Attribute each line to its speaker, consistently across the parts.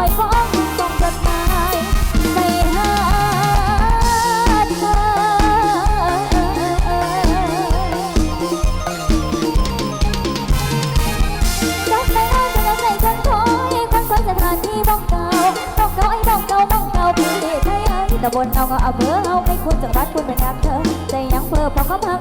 Speaker 1: ตจดหไปหาเธอรักแม่จะรักในคนคอยคนคอยสถานที่บ้องเก่าบ้องเก่าไอ้บ้องเก่าบ้องเก่าพี่ไทยไอ้ตะบนเอาก็เอาเบอร์เอาไม่ควรจะรัดคุณเป็นนับเธอใจยังเพ้อเพราะเขาพัก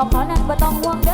Speaker 1: บอกเขานั้นบ่ต้องห่วง